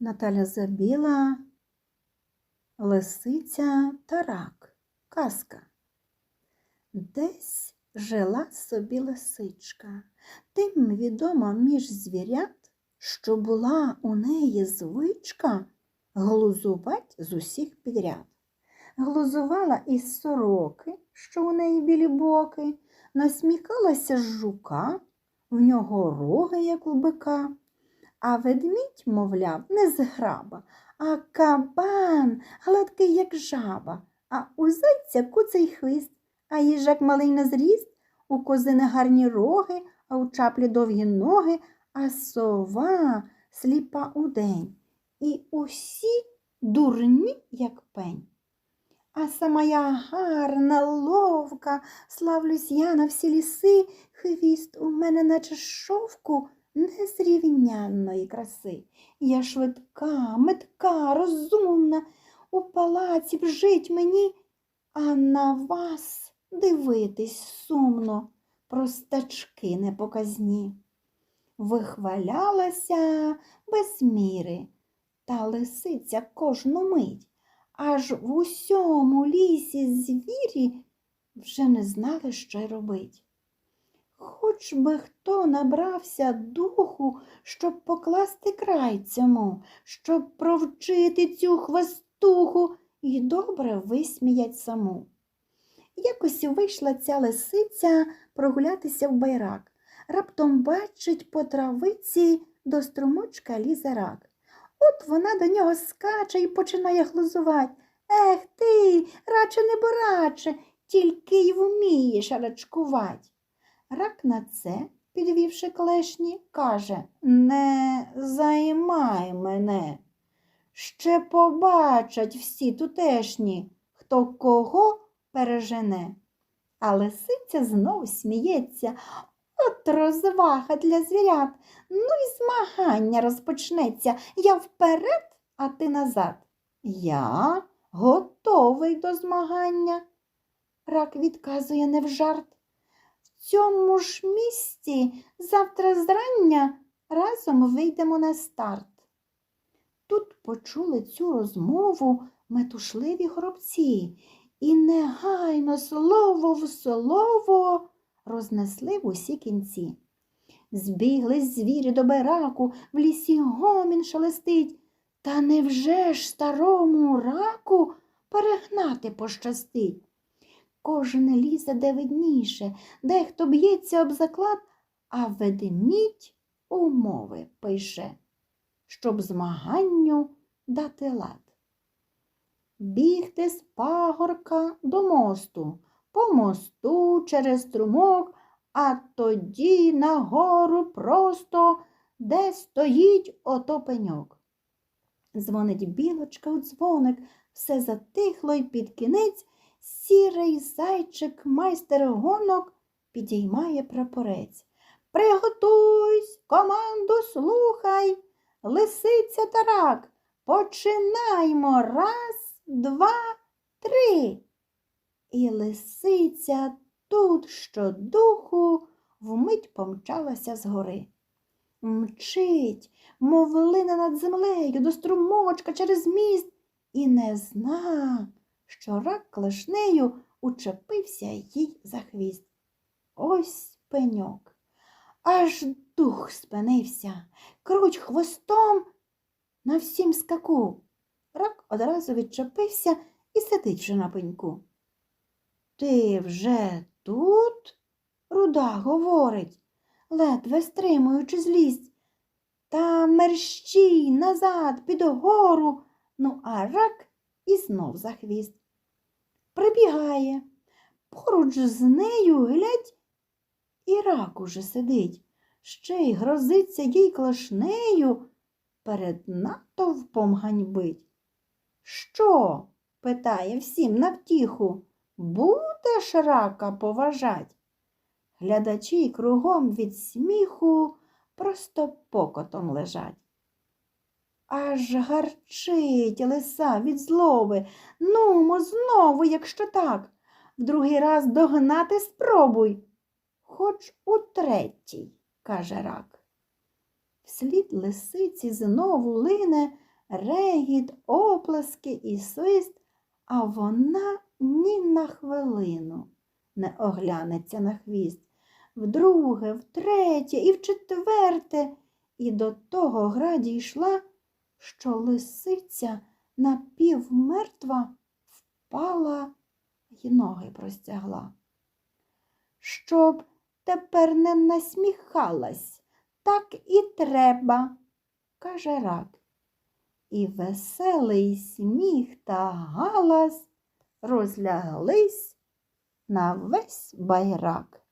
Наталя Забіла, Лисиця та рак. Казка. Десь жила собі лисичка, тим відома між звірят, що була у неї звичка глузувати з усіх підряд. Глузувала із сороки, що у неї білі боки, насміхалася з жука, в нього роги, як у бика. А ведмідь, мовляв, не зграба, а кабан, гладкий, як жаба, а у зайця куций хвіст, а їжак малий на зріст, у козини гарні роги, а у чаплі довгі ноги, а сова сліпа удень. І усі дурні, як пень. А сама я гарна, ловка, славлюсь я на всі ліси, хвіст у мене, наче шовку, незрівнянної краси. Я швидка, метка, розумна, у палаці б жить мені, а на вас дивитись сумно, простачки непоказні. Вихвалялася без міри, та лисиця кожну мить, аж в усьому лісі звірі вже не знали, що й робить. Хоч би хто набрався духу, щоб покласти край цьому, щоб провчити цю хвостуху і добре висміять саму. Якось вийшла ця лисиця прогулятися в байрак. Раптом бачить по травиці до струмочка лізе рак. От вона до нього скаче і починає глузувати. Ех ти, раче не бораче, тільки й вмієш рачкувати. Рак на це, підвівши клешні, каже Не займай мене. Ще побачать всі тутешні, хто кого пережене. А лисиця знов сміється. От розвага для звірят. Ну і змагання розпочнеться. Я вперед, а ти назад. Я готовий до змагання. Рак відказує не в жарт. Цьому ж місці завтра зрання разом вийдемо на старт. Тут почули цю розмову метушливі горобці і негайно слово в слово рознесли в усі кінці. Збіглись звірі до бераку, в лісі гомін шелестить. Та невже ж старому раку перегнати пощастить? Кожен лізе де видніше, дехто б'ється об заклад, а ведмідь умови пише, щоб змаганню дати лад. Бігти з пагорка до мосту, по мосту через струмок, а тоді нагору просто, де стоїть ото пеньок. Дзвонить білочка у дзвоник, все затихло й під кінець сірий зайчик майстер гонок підіймає прапорець. Приготуйсь, команду слухай, лисиця та рак. Починаймо раз, два, три. І лисиця тут щодуху вмить помчалася згори. Мчить, мов лине над землею до струмочка через міст, і не зна, що рак клешнею учепився їй за хвіст. Ось пеньок. Аж дух спинився, круть хвостом на всім скаку. Рак одразу відчепився і сидить вже на пеньку. Ти вже тут? Руда говорить, ледве стримуючи злість. Та мерщій назад під гору, ну а рак і знов за хвіст. Прибігає, поруч з нею глядь, і рак уже сидить, ще й грозиться їй клашнею, перед натовпом ганьбить. Що? питає всім навтіху, будеш рака поважать? Глядачі кругом від сміху просто покотом лежать. Аж гарчить лиса від злоби. Нумо знову, якщо так, в другий раз догнати спробуй. Хоч у третій, каже рак. Вслід лисиці знову лине регіт, оплески і свист, а вона ні на хвилину не оглянеться на хвіст. Вдруге, втретє і вчетверте, і до того гра дійшла, що лисиця напівмертва впала й ноги простягла. Щоб тепер не насміхалась, так і треба, каже рак. І веселий сміх та галас розляглись на весь байрак.